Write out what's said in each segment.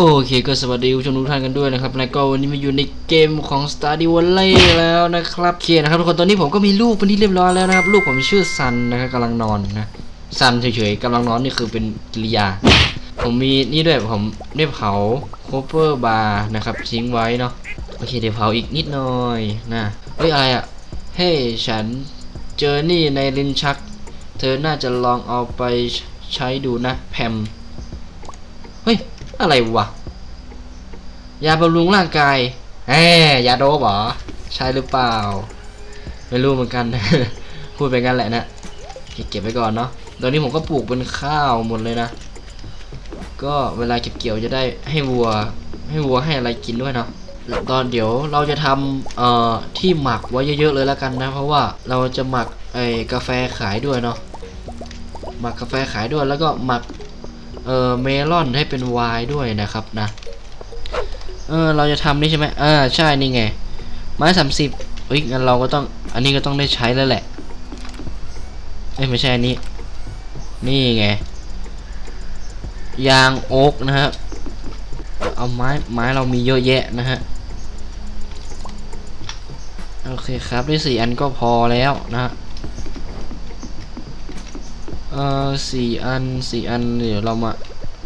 โอเคก็สวัสดีผู้ชมทุกท่านกันด้วยนะครับแล้วก็วันนี้มาอยู่ในเกมของ Stardew Valley แล้วนะครับโอเคนะครับทุกคนตอนนี้ผมก็มีลูกเป็นที่เรียบร้อยแล้วนะครับ ลูกผมชื่อซันนะครับกำลังนอนนะซันเฉยๆกำลังนอนนี่คือเป็นกิริยา ผมมีนี่ด้วยผมได้เผาโคเปอร์บาร์นะครับทิ้งไว้เนาะโอเคเดี๋ยวเผาอีกนิดหน่อยนะเฮ้ยอะไรอะ่ะเฮ้ยฉันเจอนี่ในลิ้นชัก เธอน่าจะลองเอาไปใช้ดูนะแพม อะไรวะ ยาบำรุงร่างกายแหมยาโดบเหรอ ใช่หรือเปล่า ไม่รู้เหมือนกัน พูดไปกันแหละนะ เก็บไว้ก่อนเนาะตอนนี้ผมก็ปลูกเป็นข้าวหมดเลยนะ ก็เวลาเก็บเกี่ยวจะได้ให้วัว ให้วัวให้อะไรกินด้วยเนาะตอนเดี๋ยวเราจะทำเอ่อที่หมักไว้เยอะๆเลยแล้วกันนะ เพราะว่าเราจะหมักไอ้กาแฟขายด้วยเนาะหมักกาแฟขายด้วยแล้วก็หมัก เออเมลอนให้เป็นวน์ด้วยนะครับนะ เออเราจะทำนี่ใช่ไหมอ่าใช่นี่ไง ไม้สามสิบเฮ้ยงั้นเราก็ต้องอันนี้ก็ต้องได้ใช้แล้วแหละเอ้ยไม่ใช่อันนี้ นี่ไง ยางโอ๊กนะฮะเอาไม้ไม้เรามีเยอะแยะนะฮะโอเคครับได้สี่อันก็พอแล้วนะฮะ อ่อสี่อันสี่อันเดี๋ยวเรามา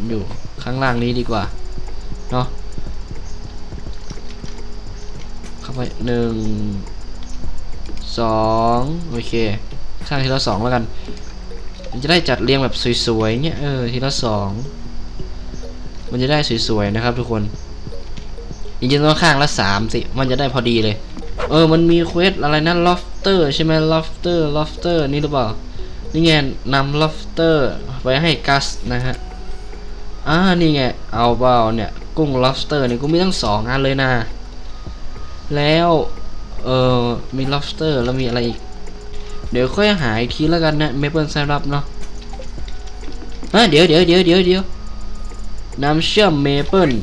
อยู่ข้างล่างนี้ดีกว่า เนาะเข้าไปหนึ่งสองโอเคสร้างทีละสองแล้วกันมันจะได้จัดเรียงแบบสวยๆเนี่ยเออทีละสองมันจะได้สวยๆนะครับทุกคนจริงๆต้องข้างละสามสิมันจะได้พอดีเลย เออมันมีเควสอะไรนะ lofter ใช่ไหม lofter lofter นี่หรือเปล่า นี่ไงนำ lobster ไว้ให้กัสนะฮะอ่านี่ไงเอาเปล่าเนี่ยกุ้ง lobster เนี่ยกูมีตั้งสองอันเลยนะ แล้วเออมี lobster แล้วมีอะไรอีก เดี๋ยวค่อยหาอีกทีแล้วกันนะ maple syrup เนาะอะเดี๋ยวเดี๋ยวเดี๋ยวเดี๋ยวเดี๋ยวน้ำเชื่อม maple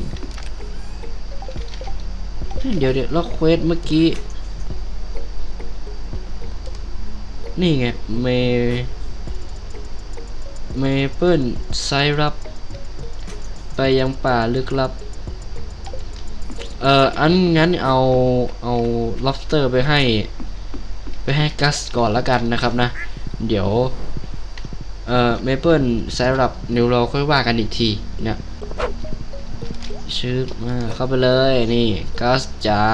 เดี๋ยวเดี๋ยวแล้วเควสเมื่อกี้ นี่ไงเม เมเปิลไซรัปไปยังป่าลึกลับ เอ่อ อันงั้นเอา เอาล็อบสเตอร์ไปให้ ไปให้กัสก่อนละกันนะครับนะ เดี๋ยว เอ่อ เมเปิลไซรัปเดี๋ยวเราค่อยว่ากันอีกทีเนี่ยชื่อมาเข้าไปเลย นี่กัสจ๋า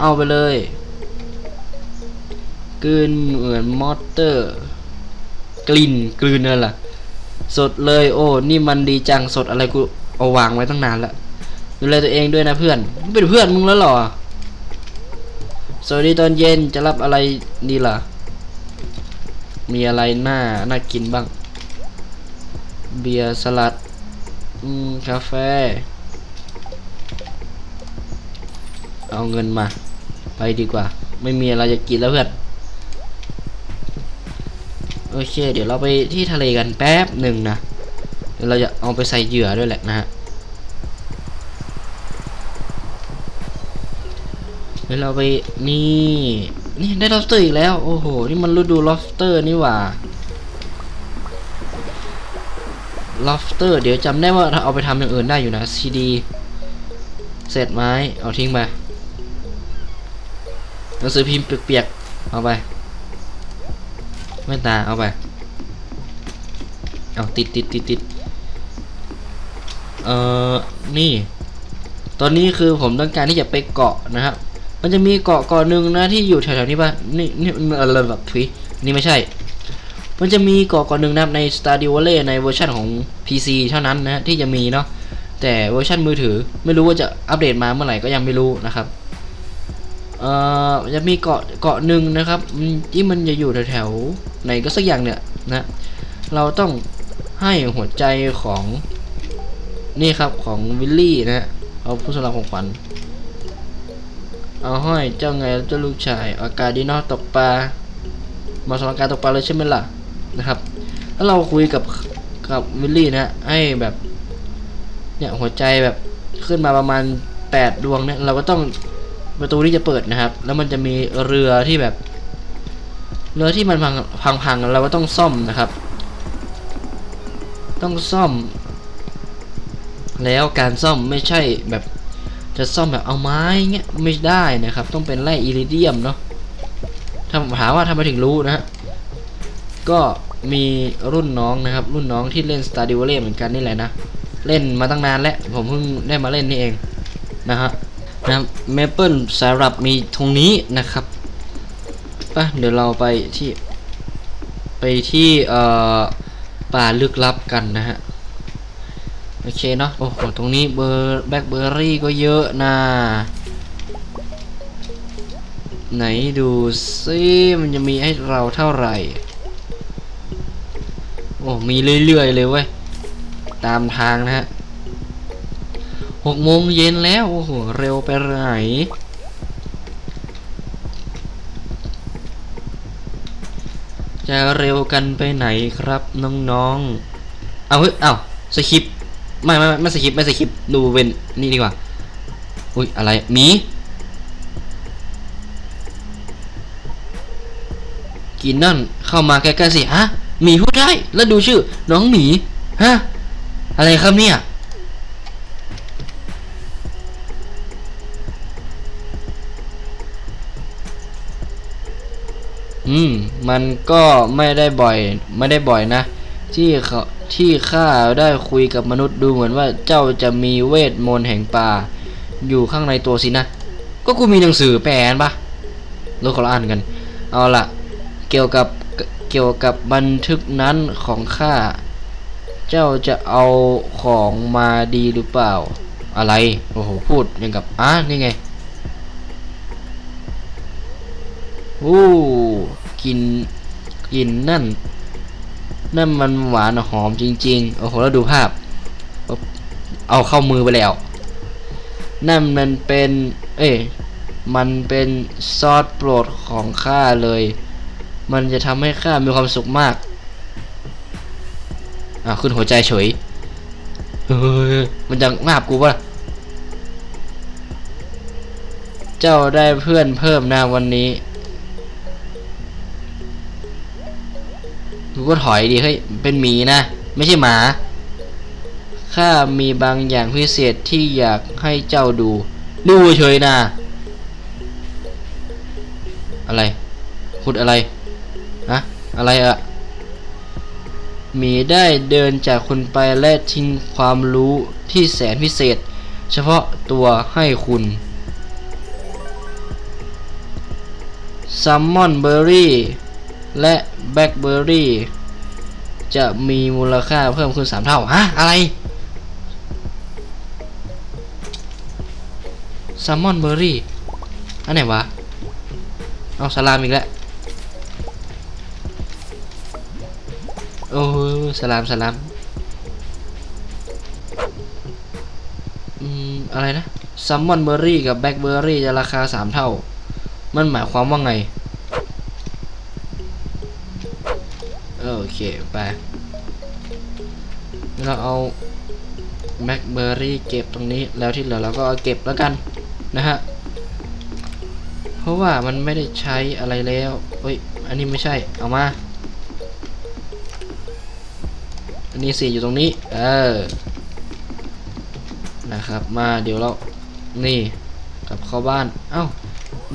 เอาไปเลย กลืนเหมือนมอเตอร์ กลิ่นกลืนนั่นแหละสดเลย โอ้นี่มันดีจังสดอะไรกูเอาวางไว้ตั้งนานล้วดูแลตัวเองด้วยนะเพื่อนมึงเป็นเพื่อนมึงแล้วหรอสวัสดีตอนเย็นจะรับอะไรดีล่ะ มีอะไรน่าน่ากินบ้าง เบียร์สลัด อืมกาแฟ เอาเงินมา ไปดีกว่า ไม่มีอะไรจะกินแล้วเพื่อน โอเค เดี๋ยวเราไปที่ทะเลกันแป๊บหนึ่งนะเดี๋ยวเราจะเอาไปใส่เหยื่อด้วยแหละนะฮะเดี๋ยวเราไปนี่นี่ได้ lobster อีกแล้ว โอ้โห นี่มันฤดู lobster นี่หว่า lobster เดี๋ยวจำได้ว่าถ้าเอาไปทำอย่างอื่นได้อยู่นะ CD เศษไม้เอาทิ้งไปหนังสือพิมพ์เปียกๆเอาไป แว่นตาเอาไป เอาติดติดติดติดเอ่อ นี่ ตอนนี้คือผมต้องการที่จะไปเกาะนะครับ มันจะมีเกาะเกาะหนึ่งนะที่อยู่แถวๆนี้ป่ะ นี่นี่อะไรแบบทุยนี่ไม่ใช่ มันจะมีเกาะเกาะหนึ่งนะครับใน Stardew Valley ในเวอร์ชันของ PC เท่านั้นนะที่จะมีเนาะ แต่เวอร์ชันมือถือไม่รู้ว่าจะอัปเดตมาเมื่อไหร่ก็ยังไม่รู้นะครับ เอ่อจะมีเกาะเกาะหนึ่งนะครับที่มันจะอยู่แถวๆไหนก็สักอย่างเนี่ยนะเราต้องให้หัวใจของนี่ครับของวิลลี่นะฮะเอาผู้สำหรับของขวัญเอาห้อยเจ้าไงเจ้าลูกชายอากาศดีเนอกตกปลามาสำหรับการตกปลาเลยใช่ไหมล่ะนะครับแล้วเราคุยกับกับวิลลี่นะฮะให้แบบเนี่ยหัวใจแบบขึ้นมาประมาณแปดดวงเนี่ยเราก็ต้อง ประตูนี้จะเปิดนะครับ แล้วมันจะมีเรือที่แบบ เรือที่มันพังพังพังเราก็ต้องซ่อมนะครับ ต้องซ่อม แล้วการซ่อมไม่ใช่แบบจะซ่อมแบบเอาไม้เงี้ยไม่ได้นะครับ ต้องเป็นแร่อิริเดียมเนาะถาถามว่าทำไมถึงรู้นะฮะก็มีรุ่นน้องนะครับ รุ่นน้องที่เล่น Stardew Valley เหมือนกันนี่แหละนะ เล่นมาตั้งนานแล้ว ผมเพิ่งได้มาเล่นนี่เองนะฮะ นะเมเปิลสารับมีตรงนี้นะครับป่ะเดี๋ยวเราไปที่ ไปที่เอ่อป่าลึกลับกันนะฮะ โอเคเนาะโอ้โหตรงนี้เบอร์แบล็คเบอร์รี่ก็เยอะนะไหนดูซิมันจะมีให้เราเท่าไหร่ โอ้ มีเรื่อยๆเลยเว้ย ตามทางนะฮะ หกโมงเย็นแล้ว โอ้โห เร็วไปไหนจะเร็วกันไปไหนครับน้องๆ เอาเฮ้ยเอาสคริปไม่ไม่ไม่ไม่สคริปไม่สคริปดูเป็นนี่ดีกว่า อุ้ยอะไรหมีกินนั่นเข้ามาใกล้ๆสิฮะหมีพูดได้แล้วดูชื่อ น้องหมีฮะอะไรครับเนี่ย อืม มันก็ไม่ได้บ่อย ไม่ได้บ่อยนะ ที่เขาที่ข้าได้คุยกับมนุษย์ดูเหมือนว่าเจ้าจะมีเวทมนต์แห่งป่า อยู่ข้างในตัวสินะ ก็กูมีหนังสือแปลนปะเราขออ่านกัน เอาละเกี่ยวกับเกี่ยวกับบันทึกนั้นของข้า เจ้าจะเอาของมาดีหรือเปล่า อะไร โอ้โห พูดย่างกับ อะ นี่ไง อู้กินกินนั่น นั่นมันหวานหอมจริง ๆ โอ้โห แล้วดูภาพ เอาเข้ามือไปแล้ว นั่นมันเป็น เอ้ยมันเป็นซอสโปรดของข้าเลย มันจะทำให้ข้ามีความสุขมาก อ่าขึ้นหัวใจเฉย เฮ้ย มันจะงาบกูปะเจ้าได้เพื่อนเพิ่มนะวันนี้ ก็ถอยดีเฮ้ยเป็นหมีนะ ไม่ใช่หมา ข้ามีบางอย่างพิเศษที่อยากให้เจ้าดู ดูเฉยนะ อะไรขุดอะไรฮะอะไรอะหมีได้เดินจากคุณไปและทิ้งความรู้ที่แสนพิเศษ เฉพาะตัวให้คุณซัมมอนเบอร์รี่ และแบล็คเบอร์รี่จะมีมูลค่าเพิ่มขึ้น 3 เท่า ฮะ อะไรซัมมอนเบอร์รี่ อันไหนวะ เอาสลามอีกแล้ว โอ้สลามสลาม อืม อะไรนะซัมมอนเบอร์รี่กับแบล็คเบอร์รี่จะราคา 3 เท่า มันหมายความว่าไง ไปเราเอาแบล็คเบอร์รี่เก็บตรงนี้แล้วที่เหลือเราก็เอาเก็บแล้วกันนะฮะ เพราะว่ามันไม่ได้ใช้อะไรแล้วเฮ้ย อันนี้ไม่ใช่ เอามา อันนี้สี่อยู่ตรงนี้ เออ นะครับ มาเดี๋ยวเรา นี่กลับเข้าบ้าน เอ้า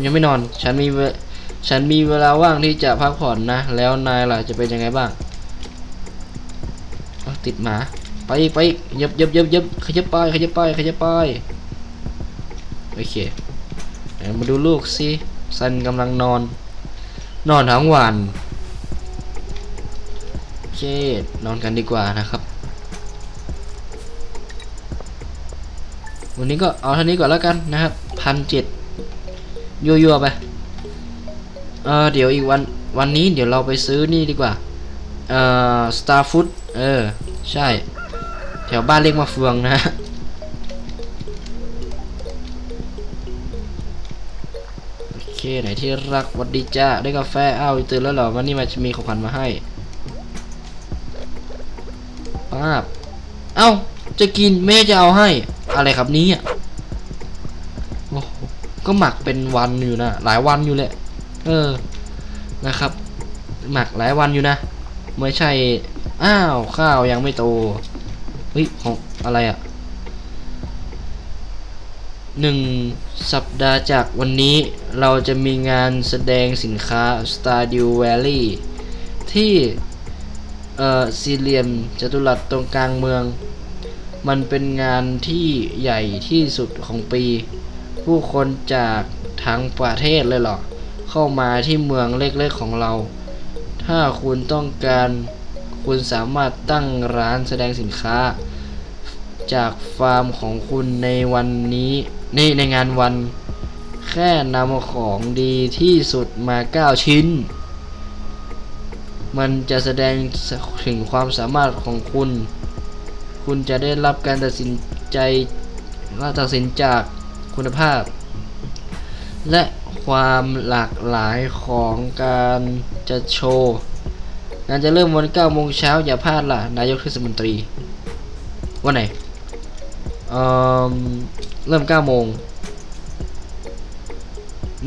ยังไม่นอน ฉันมี ฉันมีเวลาว่างที่จะพักผ่อนนะ แล้วนายล่ะจะเป็นยังไงบ้าง ติดหมา ไปอีกไปอีกยับยับยับยับขยับไปขยับไปขยับไปโอเคมาดูลูกสิซันกำลังนอน นอนทั้งวันโอเคนอนกันดีกว่านะครับ วันนี้ก็เอาเท่านี้ก่อนแล้วกันนะครับพันเจ็ดยั่วๆไปเออเดี๋ยวอีกวันวันนี้เดี๋ยวเราไปซื้อนี่ดีกว่า เอ่อ Star Food เออ ใช่ แถวบ้านเล็กมาเฟืองนะโอเคไหนที่รักวัดดีจ้าได้กาแฟอ้าวตื่นแล้วเหรอวันนี้มันจะมีของขวัญมาให้ป้าบเอ้า จะกินแม่จะเอาให้ อะไรครับนี้โอ้โหก็หมักเป็นวันอยู่นะ หลายวันอยู่แหละ เออ นะครับ หมักหลายวันอยู่นะ ไม่ใช่ อ้าว ข้าวยังไม่โตเฮ้ยของอะไรอะ่ะหนึ่งสัปดาห์จากวันนี้เราจะมีงานแสดงสินค้า Stardew Valley ที่เอ่อสี่เหลี่ยมจัตุรัสตรงกลางเมือง มันเป็นงานที่ใหญ่ที่สุดของปี ผู้คนจากทั้งประเทศเลยเหรอ เข้ามาที่เมืองเล็กๆของเรา ถ้าคุณต้องการ คุณสามารถตั้งร้านแสดงสินค้า จากฟาร์มของคุณในวันนี้ในในงานวัน แค่นำของดีที่สุดมา 9 ชิ้น มันจะแสดงถึงความสามารถของคุณ คุณจะได้รับการตัดสินใจและตัดสินจากคุณภาพ และความหลากหลายของการจะโชว์ งานจะเริ่มวัน9โมงเช้าอย่าพลาดล่ะ นายกเทศมนตรี วันไหนเอ่อเริ่ม9โมง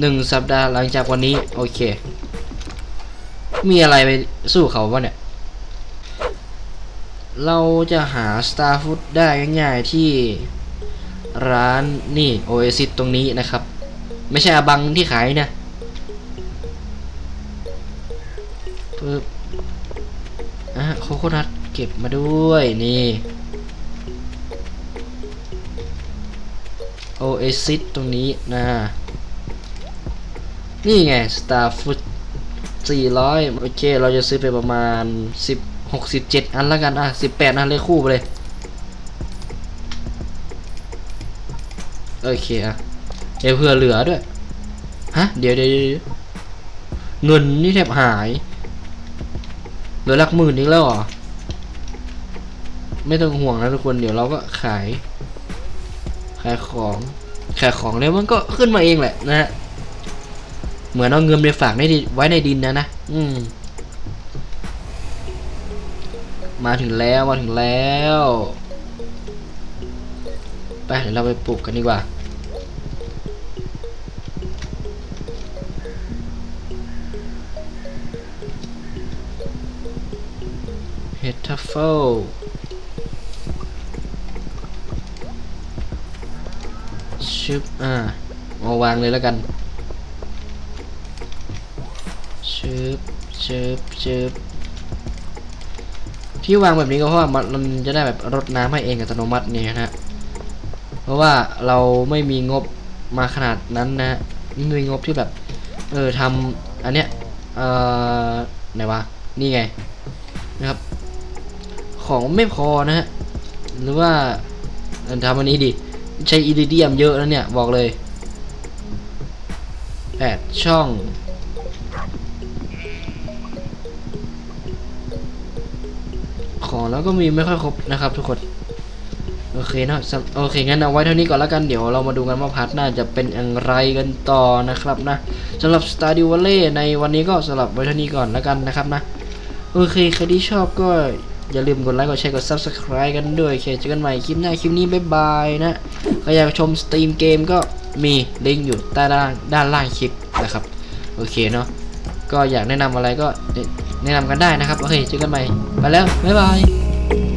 หนึ่งสัปดาห์หลังจากวันนี้ โอเค มีอะไรไปสู้เขาวะเนี่ย เราจะหา Star Food ได้ง่ายๆที่ร้านนี่ Oasis ตรงนี้นะครับ ไม่ใช่อบังที่ขายนะ โคโคนัทเก็บมาด้วยนี่ Oasis ตรงนี้นะ นี่ไง Star Food 400 โอเค เราจะซื้อไปประมาณ 10 67 อันแล้วกัน อะ 18 อันเลยคู่ไปเลย โอเค อะ เดี๋ยวเผื่อเหลือด้วย ฮะ เดี๋ยวเดี๋ยวเดี๋ยวเงินนี่แทบหาย เหลือหลักหมื่นอีกแล้วเหรอ ไม่ต้องห่วงนะทุกคนเดี๋ยวเราก็ขาย ขายของขายของแล้วมันก็ขึ้นมาเองแหละนะฮะเหมือนเอาเงินไปฝากในดิไว้ในดินนะนะอืม มาถึงแล้วมาถึงแล้ว ไปเดี๋ยวเราไปปลูกกันดีกว่า เฮดทัฟเฟิลชึบอ่ามาวางเลยแล้วกันชึบชึบชึบที่วางแบบนี้ก็เพราะว่ามันจะได้แบบรดน้ำให้เองอัตโนมัตินี่นะฮะเพราะว่าเราไม่มีงบมาขนาดนั้นนะฮะไม่มีงบที่แบบ เออทำอันเนี้ยเอ่อไหนวะนี่ไงนะครับ ของไม่พอนะฮะหรือว่าทำอันนี้ดิ ใช้อิริเดียมเยอะแล้วเนี่ย บอกเลยแปดช่องของแล้วก็มีไม่ค่อยครบนะครับทุกคน โอเคนะโอเคงั้นเอาไว้เท่านี้ก่อนแล้วกันเดี๋ยวเรามาดูกันว่าพาร์ทหน้าจะเป็นอย่างไรกันต่อนะครับนะสำหรับ Stardew Valley ในวันนี้ก็สำหรับไว้เท่านี้ก่อนแล้วกันนะครับนะ โอเคใครที่ชอบก็ อย่าลืมกดไลค์กดแชร์กด Subscribe กันด้วยโอเคเจอกันใหม่คลิปหน้าคลิปนี้บ๊ายบายนะใครอยากชมสตรีมเกมก็มีลิงก์อยู่ใต้ด้านด้านล่างคลิปนะครับโอเคเนาะก็อยากแนะนำอะไรก็แนะนำกันได้นะครับโอเคเจอกันใหม่ไปแล้วบ๊ายบาย